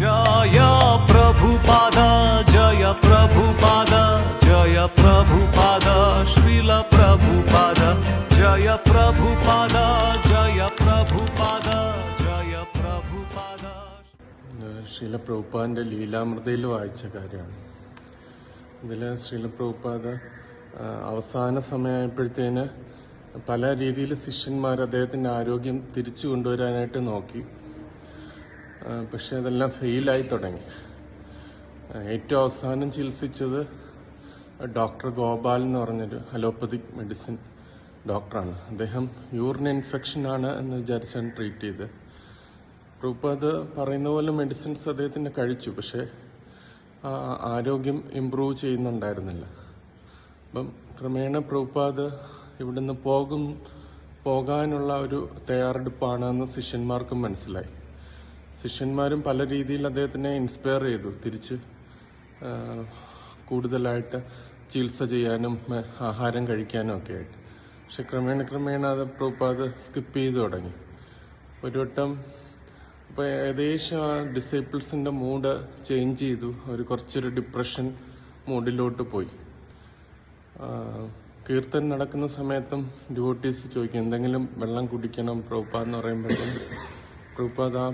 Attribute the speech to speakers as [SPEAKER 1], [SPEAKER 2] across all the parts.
[SPEAKER 1] ജയ ജയ ജയ ശ്രീല പ്രഭുപാദ ജയ
[SPEAKER 2] ജയ ജയ ലീലാമൃതയിൽ വായിച്ച കാര്യമാണ്. ഇതിൽ ശ്രീല പ്രഭുപാദ അവസാന സമയമായപ്പോഴത്തേന് പല രീതിയിൽ ശിഷ്യന്മാർ അദ്ദേഹത്തിന്റെ ആരോഗ്യം തിരിച്ചു കൊണ്ടുവരാനായിട്ട് നോക്കി. പക്ഷെ അതെല്ലാം ഫെയിലായി തുടങ്ങി. ഏറ്റവും അവസാനം ചികിത്സിച്ചത് ഡോക്ടർ ഗോപാൽ എന്ന് പറഞ്ഞൊരു അലോപ്പതിക് മെഡിസിൻ ഡോക്ടറാണ്. അദ്ദേഹം യൂറിൻ ഇൻഫെക്ഷൻ ആണ് എന്ന് വിചാരിച്ചാണ് ട്രീറ്റ് ചെയ്ത്. ചെയ്തത് അത് പറയുന്ന പോലെ മെഡിസിൻസ് അദ്ദേഹത്തിന് കഴിച്ചു പക്ഷെ ആരോഗ്യം ഇമ്പ്രൂവ് ചെയ്യുന്നുണ്ടായിരുന്നില്ല. അപ്പം ക്രമേണ പ്രഭുപാദ് ഇവിടുന്ന് പോകും പോകാനുള്ള ഒരു തയ്യാറെടുപ്പാണെന്ന് ശിഷ്യന്മാർക്കും മനസ്സിലായി. ശിഷ്യന്മാരും പല രീതിയിൽ അദ്ദേഹത്തിനെ ഇൻസ്പയർ ചെയ്തു. തിരിച്ച് കൂടുതലായിട്ട് ചികിത്സ ചെയ്യാനും ആഹാരം കഴിക്കാനും ഒക്കെ ആയിട്ട്. പക്ഷെ ക്രമേണ ക്രമേണ അത് പ്രഭുപാദ് സ്കിപ്പ് ചെയ്തു തുടങ്ങി. ഒരു വട്ടം ഇപ്പൊ ഏകദേശം ആ ഡിസേബിൾസിന്റെ മൂഡ് ചേഞ്ച് ചെയ്തു. അവർ കുറച്ചൊരു ഡിപ്രഷൻ മൂഡിലോട്ട് പോയി. കീർത്തൻ നടക്കുന്ന സമയത്തും ഡിവോട്ടീസ് ചോദിക്കും എന്തെങ്കിലും വെള്ളം കുടിക്കണം പ്രൂപ്പ എന്ന് പറയുമ്പോഴത്തേക്കും പ്രഭുപാദ് ആ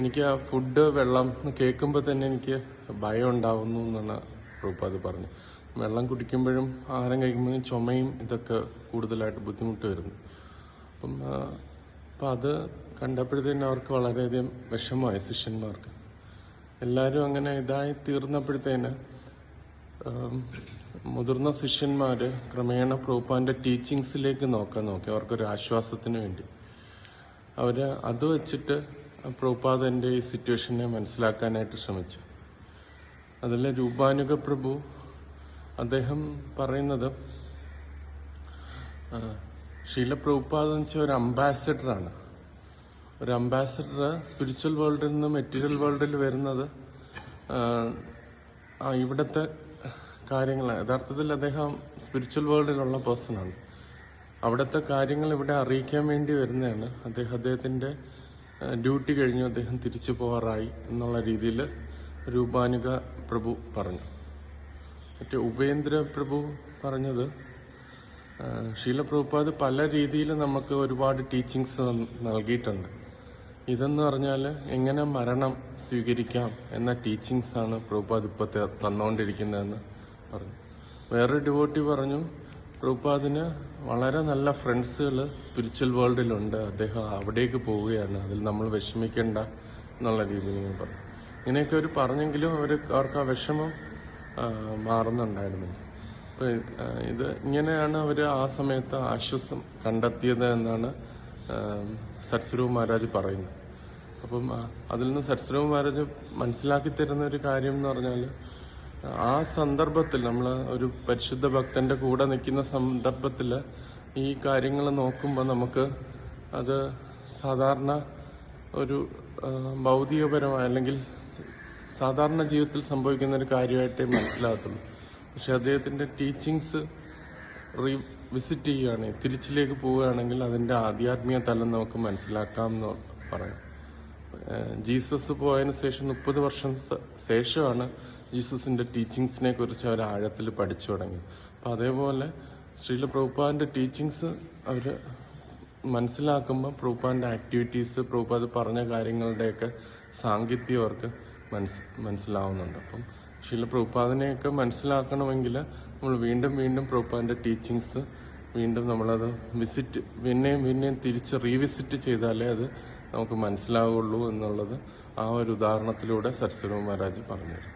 [SPEAKER 2] എനിക്ക് ആ ഫുഡ് വെള്ളം കേൾക്കുമ്പോൾ തന്നെ എനിക്ക് ഭയം ഉണ്ടാവുന്നു എന്നാണ് റൂപ്പ അത് പറഞ്ഞത് വെള്ളം കുടിക്കുമ്പോഴും ആഹാരം കഴിക്കുമ്പോഴും ചുമയും ഇതൊക്കെ കൂടുതലായിട്ട് ബുദ്ധിമുട്ട് വരുന്നു. അപ്പം അപ്പം അത് കണ്ടപ്പോഴത്തേനും അവർക്ക് വളരെയധികം വിഷമമായി ശിഷ്യന്മാർക്ക്. എല്ലാവരും അങ്ങനെ ഇതായി തീർന്നപ്പോഴത്തേന് മുതിർന്ന ശിഷ്യന്മാർ ക്രമേണ പ്രഭുപാന്റെ ടീച്ചിങ്സിലേക്ക് നോക്കാൻ നോക്കി. അവർക്കൊരു ആശ്വാസത്തിന് വേണ്ടി. അവർ അത് വെച്ചിട്ട് പ്രഭുപാദന്റെ ഈ സിറ്റുവേഷനെ മനസ്സിലാക്കാനായിട്ട് ശ്രമിച്ചു. അതിൽ രൂപാനുഗ പ്രഭു അദ്ദേഹം പറയുന്നത് ഷീല പ്രഭുപാദ് എന്ന് വെച്ചാൽ ഒരു അംബാസഡറാണ്. ഒരു അംബാസഡർ സ്പിരിച്വൽ വേൾഡിൽ നിന്ന് മെറ്റീരിയൽ വേൾഡിൽ വരുന്നത് ഇവിടുത്തെ കാര്യങ്ങൾ യഥാർത്ഥത്തിൽ അദ്ദേഹം സ്പിരിച്വൽ വേൾഡിലുള്ള പേഴ്സണാണ് അവിടുത്തെ കാര്യങ്ങൾ ഇവിടെ അറിയിക്കാൻ വേണ്ടി വരുന്നതാണ് അദ്ദേഹം അദ്ദേഹത്തിന്റെ ഡ്യൂട്ടി കഴിഞ്ഞു അദ്ദേഹം തിരിച്ചു പോകാറായി എന്നുള്ള രീതിയിൽ രൂപാനുക പ്രഭു പറഞ്ഞു. മറ്റേ ഉപേന്ദ്ര പ്രഭു പറഞ്ഞത് ശീലപ്രഭുപാദ് ശീല പ്രഭുപാദ് പല രീതിയിൽ നമുക്ക് ഒരുപാട് ടീച്ചിങ്സ് നൽകിയിട്ടുണ്ട്. ഇതെന്ന് പറഞ്ഞാൽ എങ്ങനെ മരണം സ്വീകരിക്കാം എന്ന ടീച്ചിങ്സ് ആണ് പ്രഭുപാദ് ഇപ്പോൾ തന്നുകൊണ്ടിരിക്കുന്നതെന്ന് പറഞ്ഞു. വേറൊരു ഡിവോട്ടി പറഞ്ഞു പ്രഭുപാദിന് വളരെ നല്ല ഫ്രണ്ട്സുകൾ സ്പിരിച്വൽ വേൾഡിലുണ്ട് അദ്ദേഹം അവിടേക്ക് പോവുകയാണ്. അതിൽ നമ്മൾ വിഷമിക്കേണ്ട എന്നുള്ള രീതിയിൽ ഞാൻ പറഞ്ഞു. ഇങ്ങനെയൊക്കെ അവർ പറഞ്ഞെങ്കിലും അവർ അവർക്ക് ആ വിഷമം മാറുന്നുണ്ടായിരുന്നില്ല അപ്പോൾ ഇത് ഇങ്ങനെയാണ് അവർ ആ സമയത്ത് ആശ്വാസം കണ്ടെത്തിയത് എന്നാണ് സത്സരവ് മഹാരാജ് പറയുന്നത്. അപ്പം അതിൽ നിന്ന് സത്സരവ് മഹാരാജ് മനസ്സിലാക്കി തരുന്ന ഒരു കാര്യം എന്ന് പറഞ്ഞാൽ ആ സന്ദർഭത്തിൽ നമ്മൾ ഒരു പരിശുദ്ധ ഭക്തന്റെ കൂടെ നിൽക്കുന്ന സന്ദർഭത്തിൽ ഈ കാര്യങ്ങൾ നോക്കുമ്പോൾ നമുക്ക് അത് സാധാരണ ഒരു ഭൗതികപരമായ അല്ലെങ്കിൽ സാധാരണ ജീവിതത്തിൽ സംഭവിക്കുന്ന ഒരു കാര്യമായിട്ടേ മനസ്സിലാകത്തുള്ളൂ. പക്ഷെ അദ്ദേഹത്തിന്റെ ടീച്ചിങ്സ് റീ വിസിറ്റ് ചെയ്യുകയാണെങ്കിൽ തിരിച്ചിലേക്ക് പോവുകയാണെങ്കിൽ അതിന്റെ ആധ്യാത്മിക തലം നമുക്ക് മനസ്സിലാക്കാം എന്ന് പറയാം. ജീസസ് പോയതിനു ശേഷം മുപ്പത് വർഷം ശേഷമാണ് ജീസസിന്റെ ടീച്ചിങ്സിനെ കുറിച്ച് അവർ ആഴത്തിൽ പഠിച്ചു തുടങ്ങി അപ്പൊ അതേപോലെ ശ്രീല പ്രഭുപാദിന്റെ ടീച്ചിങ്സ് അവർ മനസ്സിലാക്കുമ്പോൾ പ്രഭുപാദിന്റെ ആക്ടിവിറ്റീസ് പ്രഭുപാദ് പറഞ്ഞ കാര്യങ്ങളുടെയൊക്കെ സാങ്കത്യം അവർക്ക് മനസ് മനസ്സിലാവുന്നുണ്ട്. അപ്പം ശീല പ്രഭുപാദിനെയൊക്കെ മനസ്സിലാക്കണമെങ്കിൽ നമ്മൾ വീണ്ടും വീണ്ടും പ്രഭുപാദിന്റെ ടീച്ചിങ്സ് വീണ്ടും നമ്മളത് വിസിറ്റ് പിന്നെയും പിന്നെയും തിരിച്ച് റീവിസിറ്റ് ചെയ്താലേ അത് നമുക്ക് മനസ്സിലാവുള്ളൂ എന്നുള്ളത് ആ ഒരു ഉദാഹരണത്തിലൂടെ സരസ്വതി മഹാരാജ് പറഞ്ഞുതരും